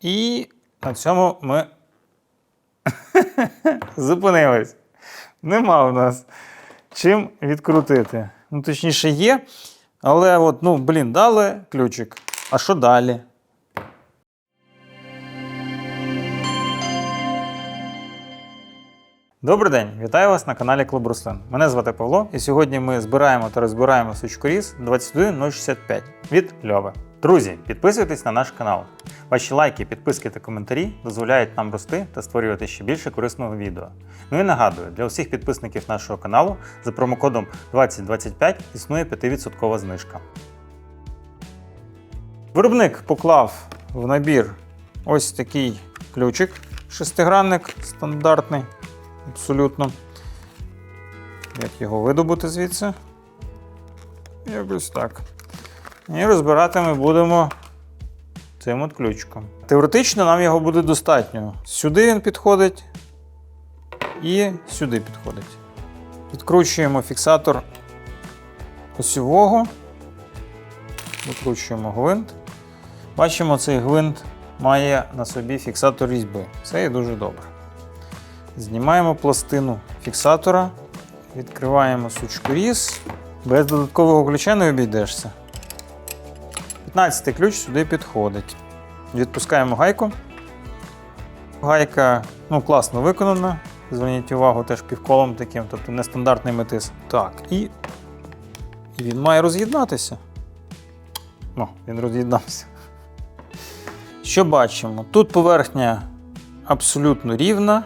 І на цьому ми зупинились. Нема у нас чим відкрутити. Ну, точніше, є. Але от, ну, блін, дали ключик. А що далі? Добрий день, вітаю вас на каналі Клуб Руслин. Мене звати Павло, і сьогодні ми збираємо та розбираємо сучкоріз 21065 від Льови. Друзі, підписуйтесь на наш канал. Ваші лайки, підписки та коментарі дозволяють нам рости та створювати ще більше корисного відео. Ну і нагадую, для усіх підписників нашого каналу за промокодом 2025 існує 5% знижка. Виробник поклав в набір ось такий ключик, шестигранник стандартний, абсолютно. Як його видобути звідси? Якось так. І розбирати ми будемо цим от ключиком. Теоретично нам його буде достатньо. Сюди він підходить і сюди підходить. Відкручуємо фіксатор осьового, викручуємо гвинт. Бачимо, цей гвинт має на собі фіксатор різьби. Це є дуже добре. Знімаємо пластину фіксатора, відкриваємо сучкоріз. Без додаткового ключа не обійдешся. 15 ключ сюди підходить. Відпускаємо гайку. Гайка ну, класно виконана. Зверніть увагу теж півколом таким, тобто нестандартний метис. Так, і, він має роз'єднатися. О, він роз'єднався. Що бачимо? Тут поверхня абсолютно рівна.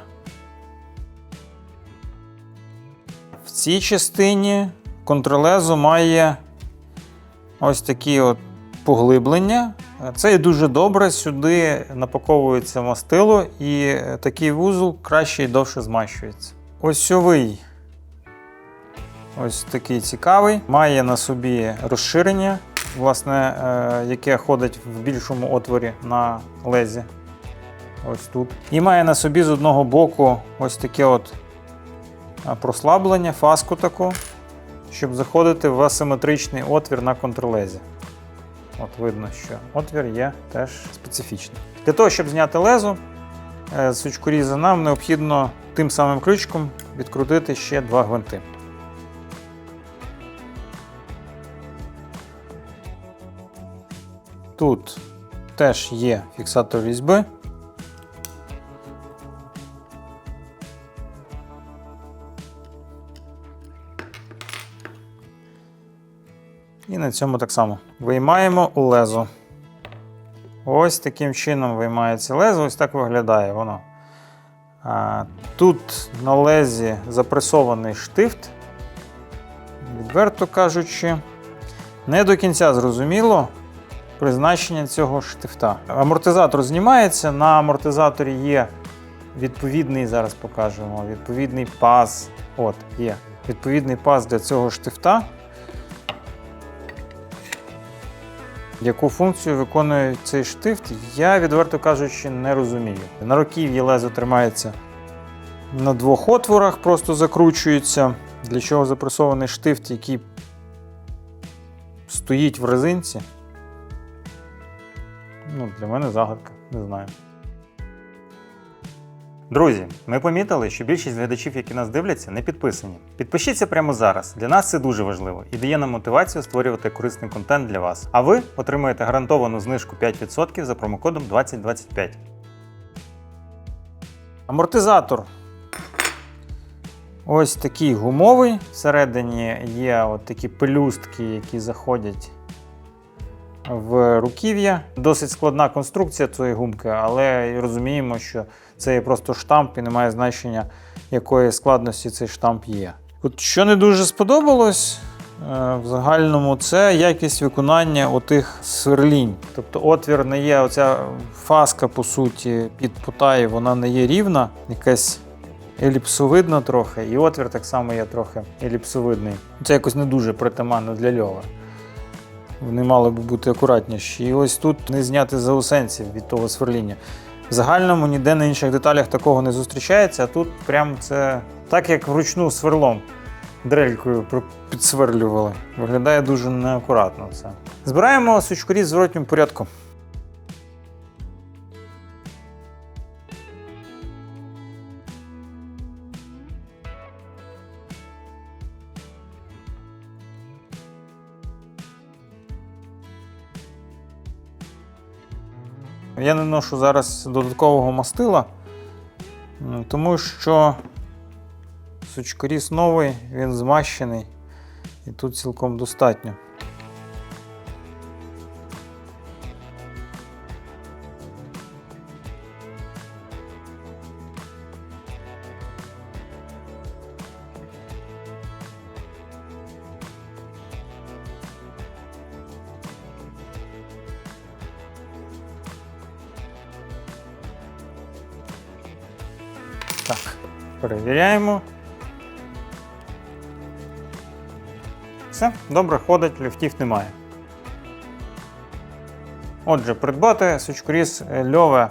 В цій частині контролезу має ось такі от поглиблення. Це і дуже добре. Сюди напаковується мастило, і такий вузол краще і довше змащується. Осьовий ось такий цікавий. Має на собі розширення, власне, е, яке ходить в більшому отворі на лезі. Ось тут. І має на собі з одного боку ось таке от е, прослаблення, фаску таку, щоб заходити в асиметричний отвір на контрлезі. От видно, що отвір є теж специфічний. Для того, щоб зняти лезо е, з сучкоріза, нам необхідно тим самим ключиком відкрутити ще два гвинти. Тут теж є фіксатор різьби. І на цьому так само виймаємо лезо. Ось таким чином виймається лезо, ось так виглядає воно. Тут на лезі запресований штифт, відверто кажучи, не до кінця зрозуміло призначення цього штифта. Амортизатор знімається, на амортизаторі є відповідний, зараз покажемо, відповідний паз. От, є відповідний паз для цього штифта. Яку функцію виконує цей штифт, я, відверто кажучи, не розумію. На руків'ї лезо тримається на двох отворах, просто закручується. Для чого запресований штифт, який стоїть в резинці. Ну, Для мене загадка, не знаю. Друзі, ми помітили, що більшість глядачів, які нас дивляться, не підписані. Підпишіться прямо зараз. Для нас це дуже важливо і дає нам мотивацію створювати корисний контент для вас. А ви отримуєте гарантовану знижку 5% за промокодом 2025. Амортизатор. Ось такий гумовий. Всередині є от такі пелюстки, які заходять в руків'я. Досить складна конструкція цієї гумки, але розуміємо, що це є просто штамп і немає значення, якої складності цей штамп є. От що не дуже сподобалось е, в загальному, це якість виконання отих сверлінь. Тобто отвір не є, оця фаска, по суті, під путає, вона не є рівна, якась еліпсовидна трохи, і отвір так само є трохи еліпсовидний. Це якось не дуже притаманно для льова. Вони мали би бути акуратніші. І ось тут не зняти заусенців від того сверління. Загальному ніде на інших деталях такого не зустрічається, а тут прям це так, як вручну сверлом дрелькою підсверлювали. Виглядає дуже неакуратно це. Збираємо сучкоріз в зворотньому порядку. Я не ношу зараз додаткового мастила, тому що сучкоріс новий, він змащений і тут цілком достатньо. Так, перевіряємо. Все, добре ходить, люфтів немає. Отже, придбати сучкоріз льове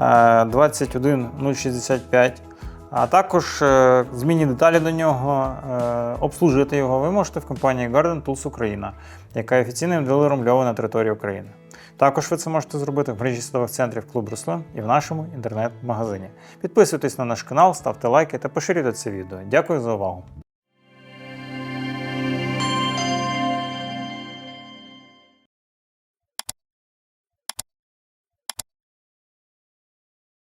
е, 21065, а також е, змінні деталі до нього, е, обслужити його ви можете в компанії Garden Tools Україна, яка є офіційним дилером льови на території України. Також ви це можете зробити в мережі садових центрів клуб Руслан і в нашому інтернет-магазині. Підписуйтесь на наш канал, ставте лайки та поширюйте це відео. Дякую за увагу!